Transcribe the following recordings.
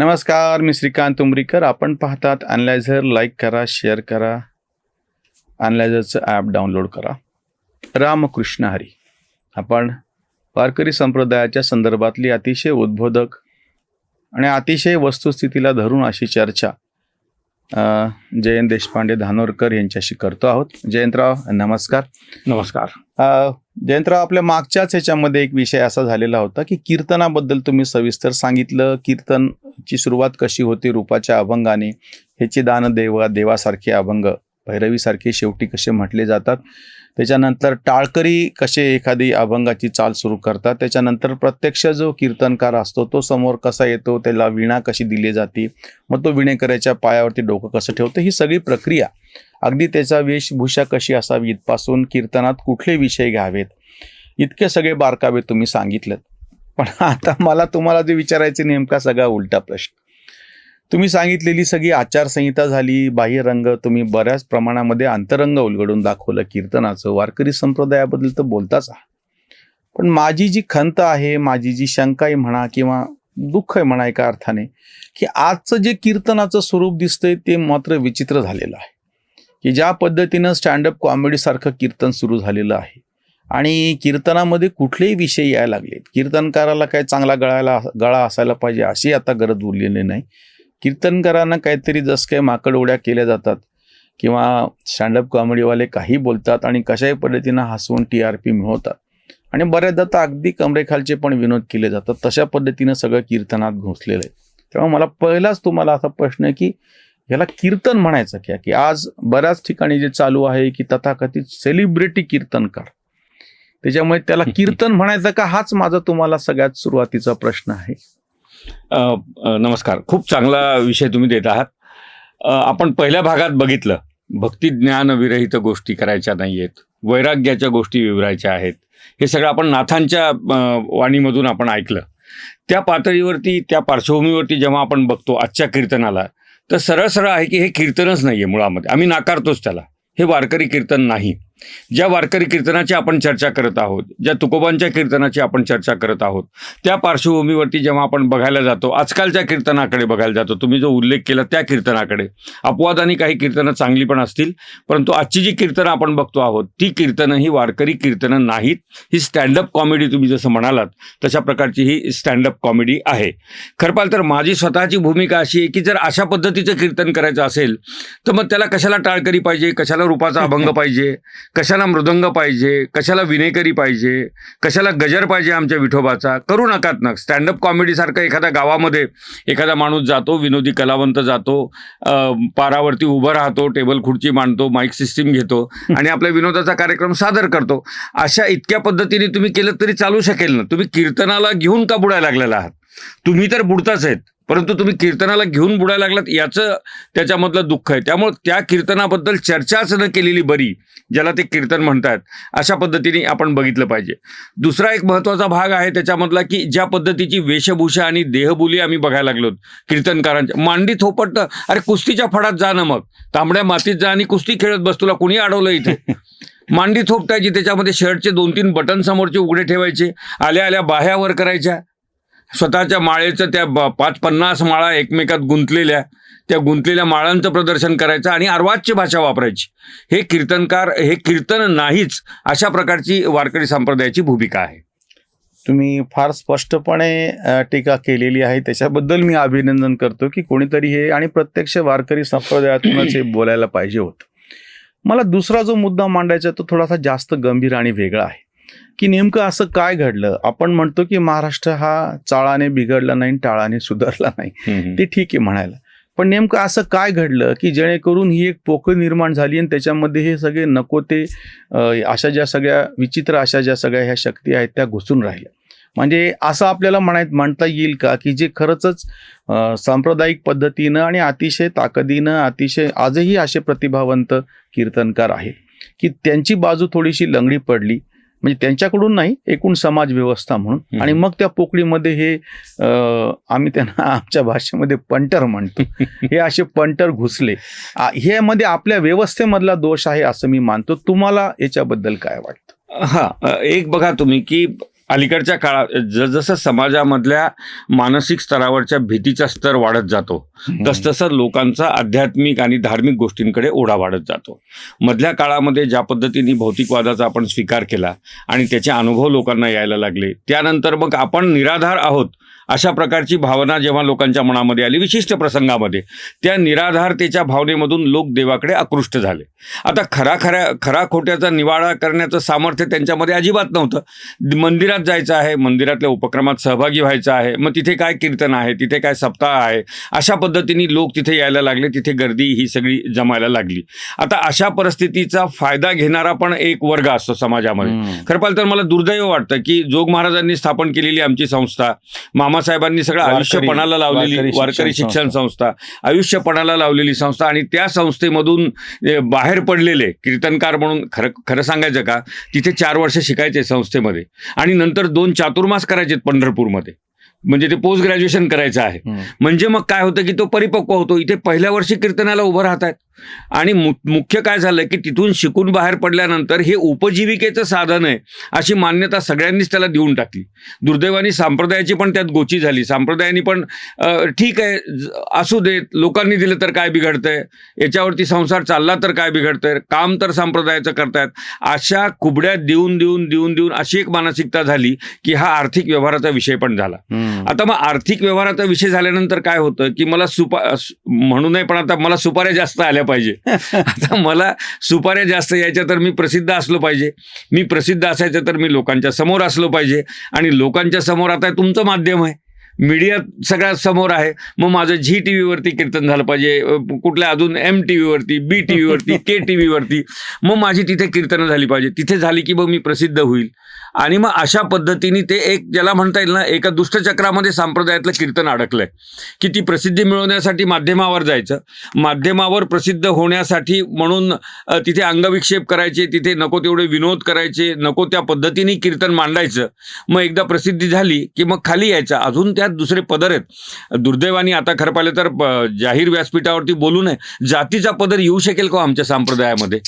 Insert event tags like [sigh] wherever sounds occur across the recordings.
नमस्कार मी श्रीकांत उमरीकर. आपण पाहतात अनलायझर लाईक करा शेअर करा. अनलायझरचं ॲप डाउनलोड करा. रामकृष्ण हरी. आपण वारकरी संप्रदायाच्या संदर्भातली अतिशय उद्बोधक आणि अतिशय वस्तुस्थितीला धरून अशी चर्चा जयंत देशपांडे धानोरकर यांच्याशी करतो आहोत. जयंतराव नमस्कार. नमस्कार. जयंतराव आपल्या मागच्याच ह्याच्यामध्ये एक विषय असा झालेला होता की कीर्तनाबद्दल तुम्ही सविस्तर सांगितलं. कीर्तनची सुरुवात कशी होती रूपाच्या अभंगाने? ह्याची दान देवा देवासारखे अभंग भैरवीसारखे शेवटी कसे म्हटले जातात? त्याच्यानंतर टाळकरी कसे एखादी अभंगाची चाल सुरू करतात त्याच्यानंतर प्रत्यक्ष जो कीर्तनकार असतो तो समोर कसा येतो त्याला विणा कशी दिली जाते मग तो विणेकऱ्याच्या पायावरती डोकं कसं ठेवतं ही सगळी प्रक्रिया. अगदी त्याचा वेशभूषा कशी असावी इथपासून कीर्तनात कुठले विषय घ्यावेत इतके सगळे बारकावे तुम्ही सांगितलेत. पण आता मला तुम्हाला जे विचारायचे नेमका सगळा उलटा प्रश्न. तुम्ही सांगितलेली सगळी आचारसंहिता झाली बाह्यरंग तुम्ही बऱ्याच प्रमाणामध्ये अंतरंग उलगडून दाखवलं कीर्तनाचं वारकरी संप्रदायाबद्दल तर बोलताच पण माझी जी खंत आहे माझी जी शंका आहे म्हणा किंवा दुःख आहे म्हणा एका अर्थाने की आजचं जे कीर्तनाचं स्वरूप दिसतंय ते मात्र विचित्र झालेलं आहे. की ज्या पद्धतीनं स्टँडअप कॉमेडीसारखं कीर्तन सुरू झालेलं आहे. आणि कीर्तनामध्ये कुठलेही विषय यायला लागलेत. कीर्तनकाराला काय चांगला गळायला गळा असायला पाहिजे अशी आता गरज उरलेली नाही. कीर्तनकारांना काहीतरी जसं काही माकड उड्या केल्या जातात किंवा स्टँडअप कॉमेडीवाले काही बोलतात आणि कशाही पद्धतीनं हसवून टी आर पी मिळवतात. आणि बऱ्याचदा तर अगदी कमरेखालचे पण विनोद केले जातात. तशा पद्धतीनं सगळं कीर्तनात घुसलेलं आहे. त्यामुळे मला पहिलाच तुम्हाला असा प्रश्न आहे की याला कीर्तन म्हणायचं क्या? की आज बऱ्याच ठिकाणी जे चालू आहे की तथाकथित सेलिब्रिटी कीर्तनकार. त्याच्यामुळे त्याला [laughs] कीर्तन म्हणायचं का? हाच माझा तुम्हाला सगळ्यात सुरुवातीचा प्रश्न आहे. नमस्कार. खूप चांगला विषय तुम्ही देत आहात. आपण पहिल्या भागात बघितलं. भक्ती ज्ञानविरहित गोष्टी करायच्या नाही आहेत वैराग्याच्या गोष्टी विवरायच्या आहेत. हे सगळं आपण नाथांच्या वाणीमधून आपण ऐकलं. त्या पातळीवरती त्या पार्श्वभूमीवरती जेव्हा आपण बघतो आजच्या कीर्तनाला तर सरळ सरळ आहे की हे कीर्तनच नाही आहे मुळामध्ये. आम्ही नाकारतोच त्याला. हे वारकरी कीर्तन नाही. ज्या वारकरी कीर्तनाची आपण चर्चा करत आहोत ज्या तुकोबांच्या कीर्तनाची आपण चर्चा करत आहोत त्या पार्श्वभूमीवरती जेव्हा आपण बघायला जातो आजकालच्या कीर्तनाकडे बघायला जातो तुम्ही जो उल्लेख केला त्या कीर्तनाकडे. अपवादाने काही कीर्तनं चांगली पण असतील परंतु आजची जी कीर्तनं आपण बघतो आहोत ती कीर्तनं ही वारकरी कीर्तनं नाहीत ही स्टँडअप कॉमेडी तुम्ही जसं म्हणालात तशा प्रकारची ही स्टँडअप कॉमेडी आहे. खरं तर माझी स्वतःची भूमिका अशी आहे की जर अशा पद्धतीचं कीर्तन करायचं असेल तर मग त्याला कशाला टाळकरी पाहिजे कशाला रूपाचा अभंग पाहिजे कशाला मृदंग पाहिजे कशाला विनेकरी पाहिजे कशाला गजर पाहिजे आमच्या विठोबाचा? करू नकात ना स्टँडअप कॉमेडीसारखं एखाद्या गावामध्ये एखादा माणूस जातो विनोदी कलावंत जातो पारावरती उभं राहतो टेबल खुर्ची मांडतो माईक सिस्टीम घेतो आणि आपल्या विनोदाचा कार्यक्रम सादर करतो. अशा इतक्या पद्धतीने तुम्ही केलं तरी चालू शकेल ना. तुम्ही कीर्तनाला घेऊन का बुडायला लागलेला आहात? तुम्ही तर बुडताच आहेत. परंतु तुम्ही कीर्तनाला घेऊन बुडायला लागलात याचं त्याच्यामधलं दुःख आहे. त्यामुळे त्या कीर्तनाबद्दल चर्चाच न केलेली बरी ज्याला ते कीर्तन म्हणतात अशा पद्धतीने आपण बघितलं पाहिजे. दुसरा एक महत्त्वाचा भाग आहे त्याच्यामधला की ज्या पद्धतीची वेशभूषा आणि देहबोली आम्ही बघायला लागलो कीर्तनकारांच्या. मांडी थोपट अरे कुस्तीच्या फडात जा ना मग. तांबड्या मातीत जा आणि कुस्ती खेळत बस तुला कुणी अडवलं इथे? [laughs] मांडी थोपटायची त्याच्यामध्ये शर्टचे दोन तीन बटन समोरचे उघडे ठेवायचे आल्या आल्या बाह्या वर करायच्या स्वतःच्या माळेचं त्या ब- पाच पन्नास माळा एकमेकात गुंतलेल्या त्या गुंतलेल्या माळांचं प्रदर्शन करायचं आणि अर्वाच्य भाषा वापरायची. हे कीर्तनकार हे कीर्तन नाहीच अशा प्रकारची वारकरी संप्रदायाची भूमिका आहे. तुम्ही फार स्पष्टपणे टीका केलेली आहे. त्याच्याबद्दल मी अभिनंदन करतो की कोणीतरी हे आणि प्रत्यक्ष वारकरी संप्रदायातूनच हे बोलायला पाहिजे होतं. मला दुसरा जो मुद्दा मांडायचा तो थोडासा जास्त गंभीर आणि वेगळा आहे. की नेमकं असं काय घडलं? आपण म्हणतो की महाराष्ट्र हा चाळाने बिघडला नाही टाळाने सुधारला नाही. ते ठीक आहे म्हणायला. पण नेमकं असं काय घडलं की जेणेकरून ही एक पोकळी निर्माण झाली आणि त्याच्यामध्ये हे सगळे नको ते अशा ज्या सगळ्या विचित्र अशा ज्या सगळ्या ह्या शक्ती आहेत त्या घुसून राहिल्या. म्हणजे असं आपल्याला म्हणाय म्हणता येईल का की जे खरंच सांप्रदायिक पद्धतीनं आणि अतिशय ताकदीनं अतिशय आजही असे प्रतिभावंत कीर्तनकार आहेत की त्यांची बाजू थोडीशी लंगडी पडली म्हणजे त्यांच्याकडून नाही एकूण समाज व्यवस्था म्हणून. आणि मग त्या पोकळीमध्ये हे आम्ही त्यांना [laughs] आमच्या भाषेमध्ये पंटर म्हणतो. हे असे पंटर घुसले. आ, ह्यामध्ये आपल्या व्यवस्थेमधला दोष आहे असं मी मानतो. तुम्हाला याच्याबद्दल काय वाटतं? हा एक बघा तुम्ही की अलीकडच्या काळात जसजसं समाजामधल्या मानसिक स्तरावरच्या भीतीचा स्तर वाढत जातो तसतसं लोकांचा आध्यात्मिक आणि धार्मिक गोष्टींकडे ओढा वाढत जातो. मधल्या काळामध्ये ज्या पद्धतीने भौतिकवादाचा आपण स्वीकार केला आणि त्याचे अनुभव लोकांना यायला लागले त्यानंतर मग आपण निराधार आहोत अशा प्रकारची भावना जेव्हा लोकांच्या मनामध्ये आली विशिष्ट प्रसंगामध्ये त्या निराधारतेच्या भावनेमधून लोक देवाकडे आकृष्ट झाले. आता खरा खऱ्या खरा खोट्याचा निवाडा करण्याचं सामर्थ्य त्यांच्यामध्ये अजिबात नव्हतं. मंदिरात जायचं आहे मंदिरातल्या उपक्रमात सहभागी व्हायचं आहे मग तिथे काय कीर्तन आहे तिथे काय सप्ताह आहे अशा पद्धतीने लोक तिथे यायला लागले तिथे गर्दी ही सगळी जमायला लागली. आता अशा परिस्थितीचा फायदा घेणारा पण एक वर्ग असतो समाजामध्ये. खरं पाहिलं तर मला दुर्दैव वाटतं की जोग महाराजांनी स्थापन केलेली आमची संस्था मामासाहेबांनी सगळं वारकरी- आयुष्य पणाला लावलेली वारकरी शिक्षण संस्था. आयुष्य पणाला लावलेली संस्था आणि त्या संस्थेमधून बाहेर पडलेले कीर्तनकार म्हणून खरं खरं सांगायचं का तिथे चार वर्ष शिकायचे संस्थेमध्ये आणि नंतर दोन चातुर्मास करायचे पंढरपूरमध्ये. म्हणजे ते पोस्ट ग्रॅज्युएशन करायचं आहे. म्हणजे मग काय होतं की तो परिपक्व होतो. इथे पहिल्या वर्षी कीर्तनाला उभं राहत आहेत आणि मुख्य काय झालं की तिथून शिकून बाहेर पडल्यानंतर हे उपजीविकेचं साधन आहे अशी मान्यता सगळ्यांनीच त्याला देऊन टाकली. दुर्दैवाने संप्रदायाची पण त्यात गोची झाली. संप्रदायाने पण ठीक आहे असू देत लोकांनी दिलं तर काय बिघडतंय? याच्यावरती संसार चालला तर काय बिघडतंय? काम तर संप्रदायाचं करतायत. अशा कुबड्या देऊन देऊन देऊन देऊन अशी एक मानसिकता झाली की हा आर्थिक व्यवहाराचा विषय पण झाला. आता मग आर्थिक व्यवहाराचा विषय झाल्यानंतर काय होतं की मला सुपा म्हणू नये पण आता मला सुपाऱ्या जास्त आल्या पाहिजे. [laughs] आता मला सुपाऱ्या जास्त यायच्या तर मी प्रसिद्ध असलो पाहिजे. मी प्रसिद्ध असायचं तर मी लोकांच्या समोर असलो पाहिजे. आणि लोकांच्या समोर आता तुमचं माध्यम आहे. मीडिया सगळ्यात समोर आहे. मग माझं झी टी व्हीवरती कीर्तन झालं पाहिजे. कुठल्या अजून एम टी व्हीवरती बी टी व्हीवरती [laughs] के टी व्हीवरती मग माझी तिथे कीर्तनं झाली पाहिजे. तिथे झाली की मग मी प्रसिद्ध होईल. आणि मग अशा पद्धतीने ते एक ज्याला म्हणता येईल ना एका दुष्टचक्रामध्ये संप्रदायातलं कीर्तन अडकलंय. की ती प्रसिद्धी मिळवण्यासाठी माध्यमावर जायचं. माध्यमावर प्रसिद्ध होण्यासाठी म्हणून तिथे अंगविक्षेप करायचे तिथे नको तेवढे विनोद करायचे नको त्या पद्धतीने कीर्तन मांडायचं. मग एकदा प्रसिद्धी झाली की मग खाली यायचं. अजून त्यात दुसरे पदर आहेत. दुर्दैवाने आता खरं पाहिलं तर जाहीर व्यासपीठावरती बोलू नये. जातीचा पदर येऊ शकेल का हो आमच्या संप्रदायामध्ये?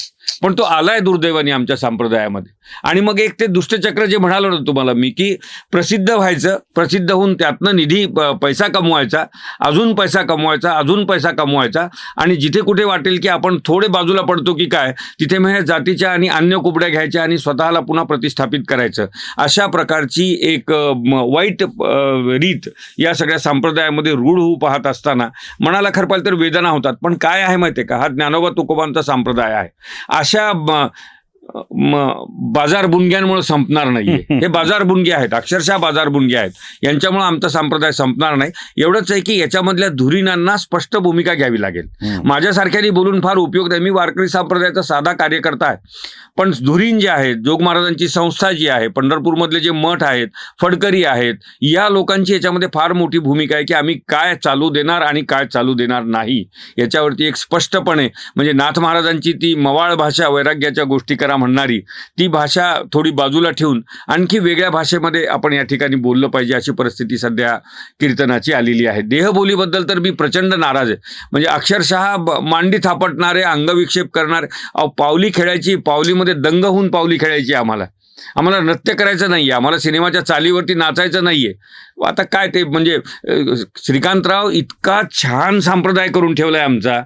पण तो आलाय दुर्दैवाने आमच्या संप्रदायामध्ये. आणि मग एक ते दुष्टचक्र जे म्हणालो ना तुम्हाला मी की प्रसिद्ध व्हायचं प्रसिद्ध होऊन त्यातनं निधी पैसा कमवायचा अजून पैसा कमवायचा अजून पैसा कमवायचा आणि जिथे कुठे वाटेल की आपण थोडे बाजूला पडतो की काय तिथे मग ह्या जातीच्या आणि अन्य कुबड्या घ्यायच्या आणि स्वतःला पुन्हा प्रतिष्ठापित करायचं. अशा प्रकारची एक वाईट रीत या सगळ्या संप्रदायामध्ये रूढ होऊ पाहत असताना मनाला खरं पाहिलं तर वेदना होतात. पण काय आहे माहिती आहे का? हा ज्ञानोबा तुकोबांचा संप्रदाय आहे. अशा बाजार बुणग्यांमुळे संपणार नाहीये. हे बाजार बुणगे आहेत अक्षरशः बाजार बुणगे आहेत. यांच्यामुळे आमचा संप्रदाय संपणार नाही. एवढंच आहे की याच्यामधल्या धुरीणांना स्पष्ट भूमिका घ्यावी लागेल. माझ्यासारख्याने बोलून फार उपयोग नाही मी वारकरी संप्रदायाचा साधा कार्यकर्ता आहे. पण धुरीण जे आहेत जोग महाराजांची संस्था जी आहे पंढरपूरमधले जे मठ आहेत फडकरी आहेत या लोकांची याच्यामध्ये फार मोठी भूमिका आहे की आम्ही काय चालू देणार आणि काय चालू देणार नाही. याच्यावरती एक स्पष्टपणे म्हणजे नाथ महाराजांची ती मवाळ भाषा वैराग्याच्या गोष्टी करा म्हणणारी ती भाषा थोडी बाजूला ठेवून आणखी वेगळ्या भाषेमध्ये आपण या ठिकाणी बोललं पाहिजे अशी परिस्थिती सध्या कीर्तनाची आलेली आहे. देहबोलीबद्दल तर मी प्रचंड नाराज आहे. म्हणजे अक्षरशः मांडी थापटणारे अंगविक्षेप करणारे पावली खेळायची पावलीमध्ये दंग होऊन पावली खेळायची आम्हाला. आम्हाला नृत्य करायचं नाही आहे आम्हाला सिनेमाच्या चालीवरती नाचायचं नाही आहे आता काय ते म्हणजे श्रीकांतराव इतका छान संप्रदाय करून ठेवला आहे आमचा.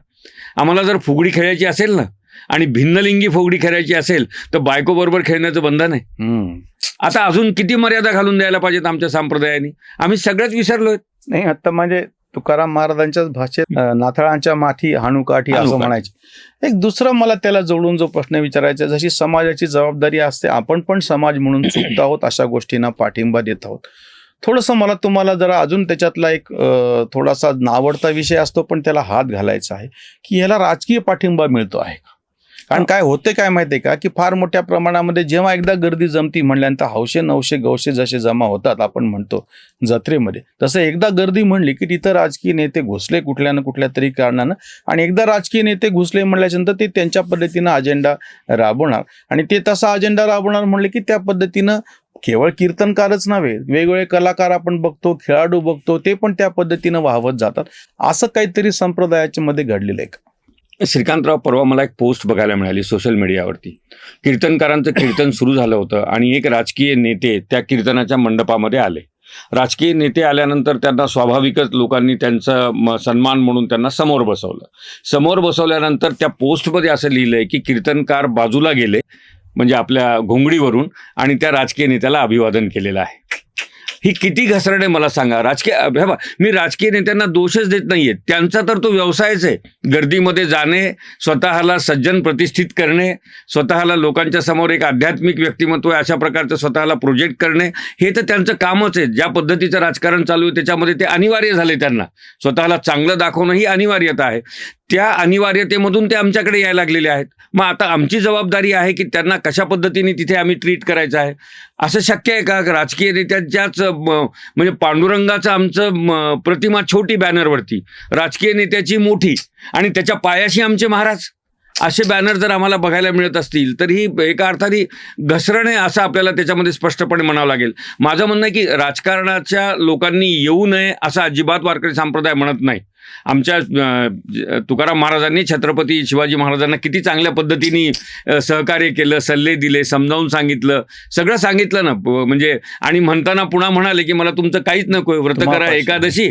आम्हाला जर फुगडी खेळायची असेल ना आणि भिन्नलिंगी फुगडी खेळायची असेल तर बायकोबरोबर खेळण्याचं बंधन आहे. आता अजून किती मर्यादा घालून द्यायला पाहिजेत आमच्या संप्रदायाने? आम्ही सगळ्याच विसरलोय. नाही आता म्हणजे तुकाराम महाराजांच्याच भाषेत नाथळांच्या माठी हाणूकाठी असं. म्हणायचे. एक दुसरं मला त्याला जोडून जो प्रश्न विचारायचा जशी समाजाची जबाबदारी असते आपण पण समाज म्हणून चुकत आहोत अशा गोष्टींना पाठिंबा देत आहोत. थोडंसं मला तुम्हाला जरा अजून त्याच्यातला एक थोडासा नावडता विषय असतो पण त्याला हात घालायचा आहे की याला राजकीय पाठिंबा मिळतो आहे का? कारण काय होते काय माहितीये का? की फार मोठ्या प्रमाणामध्ये जेव्हा एकदा गर्दी जमती म्हणल्यानंतर हौशे नवशे गवशे जसे जमा होतात आपण म्हणतो जत्रेमध्ये. तसं एकदा गर्दी म्हणली की तिथं राजकीय नेते घुसले कुठल्या ना कुठल्या तरी कारणानं आणि एकदा राजकीय नेते घुसले म्हणल्याच्यानंतर ते त्यांच्या पद्धतीनं अजेंडा राबवणार. आणि ते तसा अजेंडा राबवणार म्हणले की त्या पद्धतीनं केवळ कीर्तनकारच नव्हे वेगवेगळे कलाकार आपण बघतो खेळाडू बघतो ते पण त्या पद्धतीनं वाहवत जातात. असं काहीतरी संप्रदायाच्या मध्ये घडलेलं आहे? श्रीकांतराव परवा मला एक पोस्ट बघायला मिळाली सोशल मीडियावरती. कीर्तनकारांचं कीर्तन सुरू झालं होतं आणि एक राजकीय नेते त्या कीर्तनाच्या मंडपामध्ये आले. राजकीय नेते आल्यानंतर त्यांना स्वाभाविकच लोकांनी त्यांचा म- सन्मान म्हणून त्यांना समोर बसवलं. समोर बसवल्यानंतर त्या पोस्टमध्ये असं लिहिलंय की कीर्तनकार बाजूला गेले म्हणजे आपल्या घोंगडीवरून आणि त्या राजकीय नेत्याला अभिवादन केलेलं आहे. ही किती घसरण आहे मला सांगा. राजकीय हे मी राजकीय नेत्यांना दोषच देत नाहीये. त्यांचा तर तो व्यवसायच आहे. गर्दीमध्ये जाणे स्वतःला सज्जन प्रतिष्ठित करणे स्वतःला लोकांच्या समोर एक आध्यात्मिक व्यक्तिमत्व आहे अशा प्रकारचं स्वतःला प्रोजेक्ट करणे हे तर त्यांचं कामच आहे. ज्या पद्धतीचं राजकारण चालू आहे त्याच्यामध्ये ते अनिवार्य झाले त्यांना. स्वतःला चांगलं दाखवणं ही अनिवार्यता आहे. त्या अनिवार्यतेमधून ते आमच्याकडे यायला लागलेले आहेत. मग आता आमची जबाबदारी आहे की त्यांना कशा पद्धतीने तिथे आम्ही ट्रीट करायचं आहे? असं शक्य आहे का? राजकीय नेत्यांच्याच म्हणजे पांडुरंगाचं आमचं म, प्रतिमा छोटी बॅनरवरती. राजकीय नेत्याची मोठी. आणि त्याच्या पायाशी आमचे महाराज. असे बॅनर जर आम्हाला बघायला मिळत असतील तर ही एका अर्थाने घसरण आहे असं आपल्याला त्याच्यामध्ये स्पष्टपणे म्हणावं लागेल. माझं म्हणणं आहे की राजकारणाच्या लोकांनी येऊ नये असं अजिबात वारकरी संप्रदाय म्हणत नाही. आमच्या तुकाराम महाराजांनी छत्रपती शिवाजी महाराजांना किती चांगल्या पद्धतीने सहकार्य केलं सल्ले दिले समजावून सांगितलं सगळं सांगितलं ना. म्हणजे आणि म्हणताना पुन्हा म्हणाले की मला तुमचं काहीच नकोय व्रत करा. एकादशी.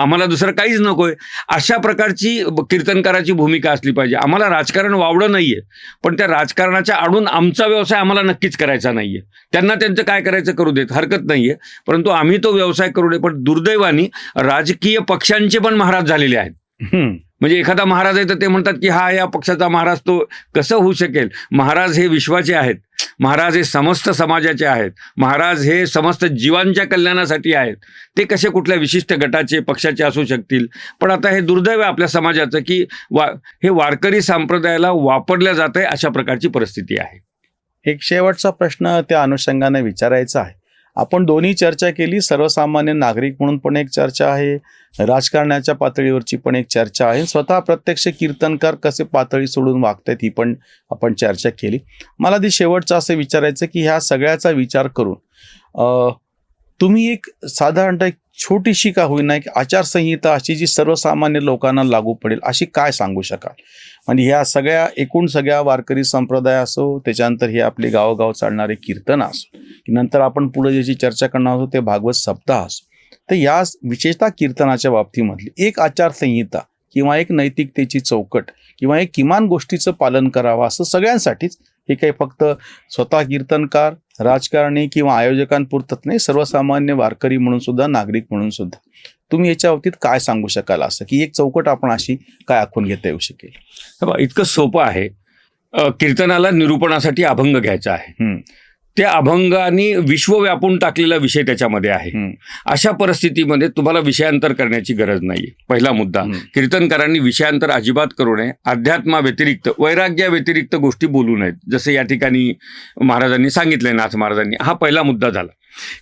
आम्हाला दुसरं काहीच नकोय. अशा प्रकारची कीर्तनकाराची भूमिका असली पाहिजे. आम्हाला राजकारण वावडं नाहीये. पण त्या राजकारणाच्या आडून आमचा व्यवसाय आम्हाला नक्कीच करायचा नाहीये. त्यांना त्यांचं काय करायचं करू देत? हरकत नाहीये. परंतु आम्ही तो व्यवसाय करू दे पण दुर्दैवाने राजकीय पक्षांचे पण महाराज झालेले आहेत. म्हणजे एखादा महाराज आहे तर ते म्हणतात की हा या पक्षाचा महाराज तो कसं होऊ शकेल? महाराज हे विश्वाचे आहेत. महाराज हे समस्त समाजाचे आहेत. महाराज हे समस्त जीवांच्या कल्याणासाठी आहेत. ते कसे कुठल्या विशिष्ट गटाचे पक्षाचे असू शकतील? पण आता हे दुर्दैव आपल्या समाजाचं की वा हे वारकरी संप्रदायाला वापरल्या जात आहे अशा प्रकारची परिस्थिती आहे. एक शेवटचा प्रश्न त्या अनुषंगाने विचारायचा आहे. आपण दोन्ही चर्चा केली. सर्वसामान्य नागरिक म्हणून पण एक चर्चा आहे. राजकारणाच्या पातळीवरची पण एक चर्चा आहे. स्वतः प्रत्यक्ष कीर्तनकार कसे पातळी सोडून वागतायत ही पण आपण चर्चा केली. मला ती शेवटचं असं विचारायचं की ह्या सगळ्याचा विचार करून तुम्ही एक साधारणतः एक छोटीशी का होईना एक आचारसंहिता अशी जी सर्वसामान्य लोकांना लागू पडेल अशी काय सांगू शकाल? म्हणजे ह्या सगळ्या एकूण सगळ्या वारकरी संप्रदाय असो त्याच्यानंतर हे आपले गावोगाव चालणारे कीर्तन असो की नंतर आपण पुढे ज्याची चर्चा करणार आहोत ते भागवत सप्ताह असो. तर या विशेषतः कीर्तनाच्या बाबतीमधली एक आचारसंहिता किंवा एक नैतिकतेची चौकट किंवा एक किमान गोष्टीचं पालन करावं असं सगळ्यांसाठीच हे काही फक्त स्वतः कीर्तनकार राजकारणी किंवा आयोजकांपुरतच नाही सर्वसामान्य वारकरी म्हणून सुद्धा नागरिक म्हणून सुद्धा. तुम्ही याच्या बाबतीत काय सांगू शकाल असं? की एक चौकट आपण अशी काय आखून घेता येऊ शकेल? हे इतकं सोपं आहे. कीर्तनाला निरूपणासाठी अभंग घ्यायचा आहे. त्या अभंगाने विश्व व्यापून टाकलेला विषय त्याच्यामध्ये आहे. अशा परिस्थितीमध्ये तुम्हाला विषयांतर करण्याची गरज नाही पहिला मुद्दा. कीर्तनकारांनी विषयांतर अजिबात करू नये. अध्यात्मा व्यतिरिक्त वैराग्या व्यतिरिक्त गोष्टी बोलू नयेत. जसे या ठिकाणी महाराजांनी सांगितलंय नाथ महाराजांनी. हा पहिला मुद्दा झाला.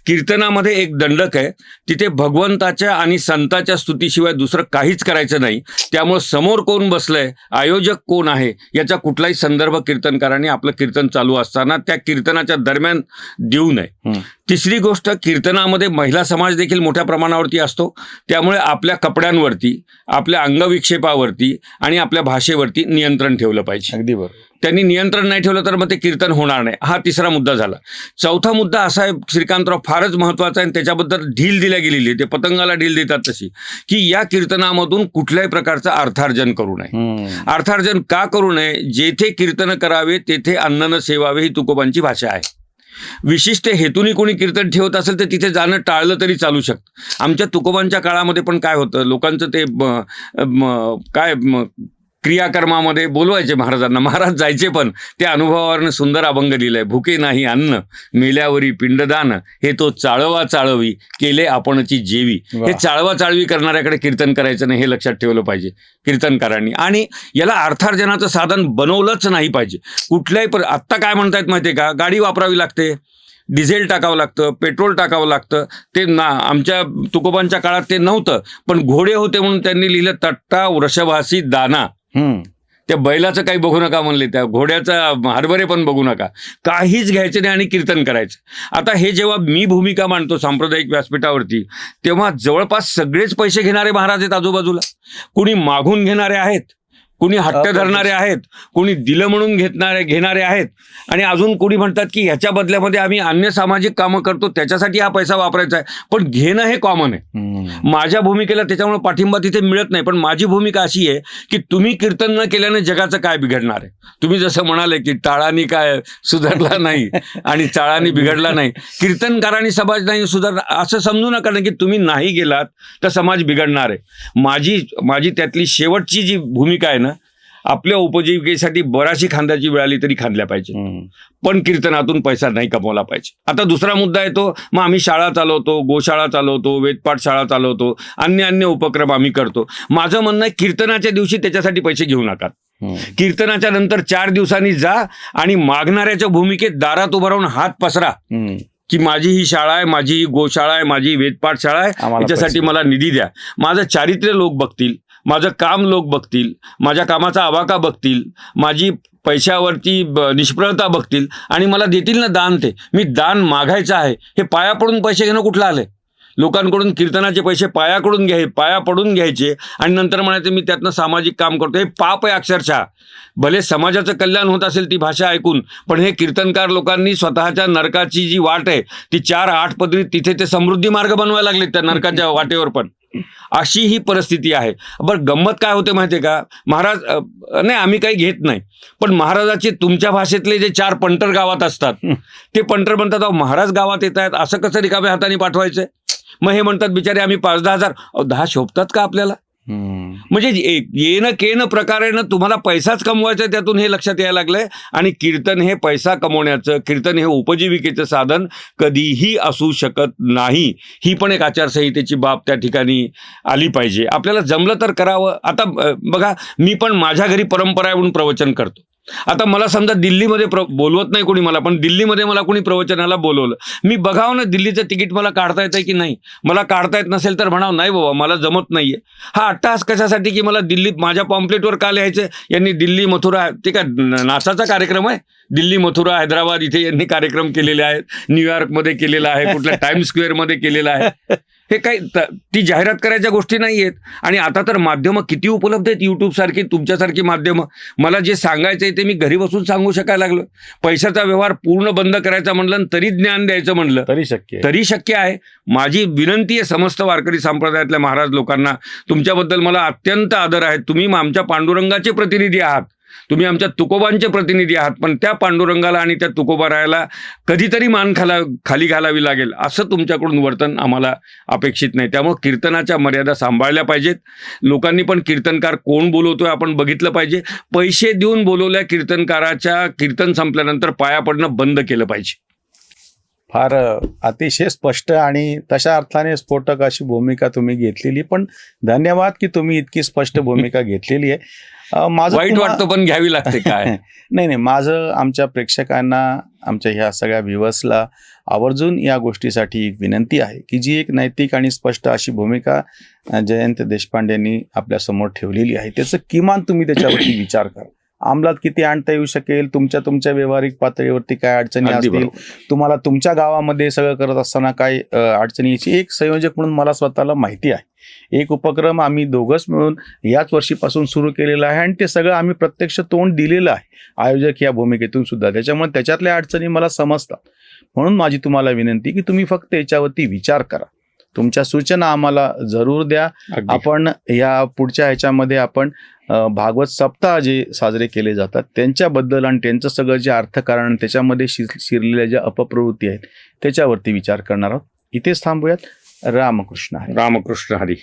कीर्तनामध्ये एक दंडक आहे. तिथे भगवंताच्या आणि संताच्या स्तुतीशिवाय दुसरं काहीच करायचं नाही. त्यामुळे समोर कोण बसलंय? आयोजक कोण आहे? याचा कुठलाही संदर्भ कीर्तनकारांनी आपलं कीर्तन चालू असताना त्या कीर्तनाच्या दरम्यान देऊ नये. तिसरी गोष्ट कीर्तनामध्ये महिला समाज देखील मोठ्या प्रमाणावरती असतो. त्यामुळे आपल्या कपड्यांवरती आपल्या अंगविक्षेपावरती आणि आपल्या भाषेवरती नियंत्रण ठेवलं पाहिजे. अगदी बरोबर. त्यांनी नियंत्रण नाही ठेवलं तर मग ते कीर्तन होणार नाही. हा तिसरा मुद्दा झाला. चौथा मुद्दा असा आहे श्रीकांतराव फारच महत्त्वाचा आहे आणि त्याच्याबद्दल ढील दिल्या गेलेली आहे. ते पतंगाला ढील देतात तशी. की या कीर्तनामधून कुठल्याही प्रकारचं अर्थार्जन करू नये. अर्थार्जन का करू नये? जेथे कीर्तन करावे तेथे अन्न सेवावे ही तुकोबांची भाषा आहे. विशिष्ट हेतूने कोणी कीर्तन ठेवत असेल तर तिथे जाणं टाळलं तरी चालू शकतं. आमच्या तुकोबांच्या काळामध्ये पण काय होतं? लोकांचं ते काय क्रियाकर्मामध्ये बोलवायचे महाराजांना. महाराज जायचे पण त्या अनुभवावरनं सुंदर अभंग लिहिलंय. भुके नाही अन्न मेल्यावरी पिंडदान. हे तो चाळवा चाळवी केले आपणची जेवी. हे चाळवा चाळवी करणाऱ्याकडे कीर्तन करायचं नाही हे लक्षात ठेवलं पाहिजे कीर्तनकारांनी. आणि याला अर्थार्जनाचं साधन बनवलंच नाही पाहिजे. कुठल्याही पर आत्ता काय म्हणतायत माहितीये का? गाडी वापरावी लागते डिझेल टाकावं लागतं पेट्रोल टाकावं लागतं. ते ना आमच्या तुकोबांच्या काळात ते नव्हतं. पण घोडे होते म्हणून त्यांनी लिहिलं तट्टा वृषभासी दाना. त्या बैलाचं काही बघू नका म्हणले त्या घोड्याचा हरभरे पण बघू नका. काहीच घ्यायचं नाही आणि कीर्तन करायचं. आता हे जेव्हा मी भूमिका मांडतो सांप्रदायिक व्यासपीठावरती तेव्हा जवळपास सगळेच पैसे घेणारे महाराज आहेत आजूबाजूला. कुणी मागून घेणारे आहेत? कुणी हट्ट. धरणारे आहेत कुणी दिलं म्हणून घेतणारे घेणारे आहेत आणि अजून कुणी म्हणतात की ह्याच्या बदल्यामध्ये आम्ही अन्य सामाजिक कामं करतो त्याच्यासाठी हा पैसा वापरायचा आहे. पण घेणं हे कॉमन आहे. माझ्या भूमिकेला त्याच्यामुळे पाठिंबा तिथे मिळत नाही पण माझी भूमिका अशी आहे की तुम्ही कीर्तन न केल्याने जगाचं काय बिघडणार आहे? तुम्ही जसं म्हणाले की टाळानी काय सुधारला नाही आणि चाळानी बिघडला नाही. कीर्तनकारांनी समाज नाही सुधारला असं समजू नका ना की तुम्ही नाही गेलात तर समाज बिघडणार आहे. माझी माझी त्यातली शेवटची जी भूमिका आहे ना आपल्या उपजीविकेसाठी बराचशी खांद्याची वेळ आली तरी खांदल्या पाहिजे. पण कीर्तनातून पैसा नाही कमवला पाहिजे आता दुसरा मुद्दा येतो मग आम्ही शाळा चालवतो गोशाळा चालवतो वेदपाठ शाळा चालवतो अन्य अन्य उपक्रम आम्ही करतो माझं म्हणणं आहे कीर्तनाच्या दिवशी त्याच्यासाठी पैसे घेऊ नका. कीर्तनाच्या नंतर चार दिवसांनी जा आणि मागणाऱ्याच्या भूमिकेत दारात उभं राहून हात पसरा. की माझी ही शाळा आहे माझी ही गोशाळा आहे माझी ही वेदपाठ शाळा आहे याच्यासाठी. मला निधी द्या माझं चारित्र्य लोक बघतील माझं काम लोक बघतील माझ्या कामाचा आवाका बघतील माझी पैशावरती ब- निष्प्रळता बघतील आणि मला देतील ना दान ते. मी दान मागायचं आहे. हे पाया पडून पैसे घेणं कुठलं आलं लोकांकडून कीर्तनाचे पैसे पायाकडून घ्याय पाया पडून घ्यायचे आणि नंतर म्हणायचं मी त्यातनं सामाजिक काम करतो. हे पाप आहे अक्षरशः. भले समाजाचं कल्याण होत असेल ती भाषा ऐकून पण हे कीर्तनकार लोकांनी स्वतःच्या नरकाची जी वाट आहे ती चार आठ पदरी तिथे ते समृद्धी मार्ग बनवायला लागले त्या नरकाच्या वाटेवर पण. अशी ही परिस्थिती आहे. बरं गंमत काय होते माहितीये का? महाराज नाही आम्ही काही घेत नाही. पण महाराजाचे तुमच्या भाषेतले जे चार पंटर गावात असतात ते पंटर म्हणतात अहो महाराज गावात येत आहेत असं कसं रिकाम्या हाताने पाठवायचंय? मग हे म्हणतात बिचारे आम्ही पाच दहा हजार. दहा शोभतात का आपल्याला. म्हणजे ये- येणं केनं प्रकारेनं तुम्हाला पैसाच कमवायचा त्यातून हे लक्षात यायला लागलंय. आणि कीर्तन हे पैसा कमवण्याचं कीर्तन हे उपजीविकेचं साधन कधीही असू शकत नाही. ही पण एक आचारसंहितेची बाब त्या ठिकाणी आली पाहिजे. आपल्याला जमलं तर करावं. आता बघा मी पण माझ्या घरी परंपरा म्हणून प्रवचन करतो. आता मला समजा दिल्लीमध्ये प्र बोलवत नाही कोणी मला पण दिल्लीमध्ये मला कोणी प्रवचनाला बोलवलं. मी बघावं ना दिल्लीचं तिकीट मला काढता येतं की नाही. मला काढता येत नसेल तर म्हणावं नाही बाबा मला जमत नाहीये. हा अट्टास कशासाठी की मला दिल्लीत माझ्या पॉम्पलेटवर का लिहायचं? यांनी दिल्ली मथुरा ते काय नासाचा कार्यक्रम आहे. दिल्ली मथुरा हैदराबाद इथे यांनी कार्यक्रम केलेले आहेत. न्यूयॉर्कमध्ये केलेला आहे कुठल्या [laughs] टाइम स्क्वेअरमध्ये केलेला आहे. हे काही त- जाहिरात करायच्या गोष्टी नाही आहेत आणि आता तर माध्यमं किती उपलब्ध आहेत यूट्यूब सारखी तुमच्यासारखी माध्यमं. मला जे सांगायचं आहे ते मी घरी बसून सांगू शकायला लागलो. पैशाचा व्यवहार पूर्ण बंद करायचा म्हणलं तरी ज्ञान द्यायचं म्हणलं. तरी शक्य. तरी शक्य आहे. माझी विनंती आहे समस्त वारकरी संप्रदायातल्या महाराज लोकांना तुमच्याबद्दल मला अत्यंत आदर आहे. तुम्ही आमच्या पांडुरंगाचे प्रतिनिधी आहात. तुम्ही आमच्या तुकोबांचे प्रतिनिधी आहात पण त्या पांडुरंगाला आणि त्या तुकोबा रायाला कधीतरी मान खाला खाली घालावी लागेल असं तुमच्याकडून वर्तन आम्हाला अपेक्षित नाही. त्यामुळं कीर्तनाच्या मर्यादा सांभाळल्या पाहिजेत. लोकांनी पण कीर्तनकार कोण बोलवतोय आपण बघितलं पाहिजे. पैसे देऊन बोलवल्या कीर्तनकाराच्या कीर्तन संपल्यानंतर पाया पडणं बंद केलं पाहिजे. फार अतिशय स्पष्ट आणि तशा अर्थाने स्फोटक अशी भूमिका तुम्ही घेतलेली पण धन्यवाद की तुम्ही इतकी स्पष्ट [laughs] भूमिका घेतलेली आहे. माझं वाईट वाटतं पण घ्यावी लागते काय? [laughs] नाही नाही. माझं आमच्या प्रेक्षकांना आमच्या ह्या सगळ्या व्ह्युअर्सला आवर्जून या गोष्टीसाठी एक विनंती आहे की जी एक नैतिक आणि स्पष्ट अशी भूमिका जयंत देशपांडेंनी आपल्यासमोर ठेवलेली आहे. त्याचं किमान तुम्ही त्याच्यावरती विचार करा. अंमलात किती आणता येऊ शकेल? तुमच्या तुमच्या व्यावहारिक पातळीवरती काय अडचणी असतील. तुम्हाला तुमच्या गावामध्ये सगळं करत असताना काय अडचणी यायची? एक संयोजक म्हणून मला स्वतःला माहिती आहे. एक उपक्रम आम्ही दोघंच मिळून याच वर्षीपासून सुरू केलेला आहे आणि ते सगळं आम्ही प्रत्यक्ष तोंड दिलेलं आहे. आयोजक या भूमिकेतून सुद्धा. त्याच्यामुळे त्याच्यातल्या अडचणी मला समजतात. म्हणून माझी तुम्हाला विनंती की तुम्ही फक्त याच्यावरती विचार करा. तुमच्या सूचना आम्हाला जरूर द्या. आपण या पुढच्या ह्याच्यामध्ये आपण भागवत सप्ताह जे साजरे केले जातात त्यांच्याबद्दल आणि त्यांचं सगळं जे अर्थकारण त्याच्यामध्ये शिर शिरलेल्या ज्या अपप्रवृत्ती आहेत त्याच्यावरती विचार करणार आहोत इथेच थांबूयात रामकृष्ण हरी. रामकृष्ण हरी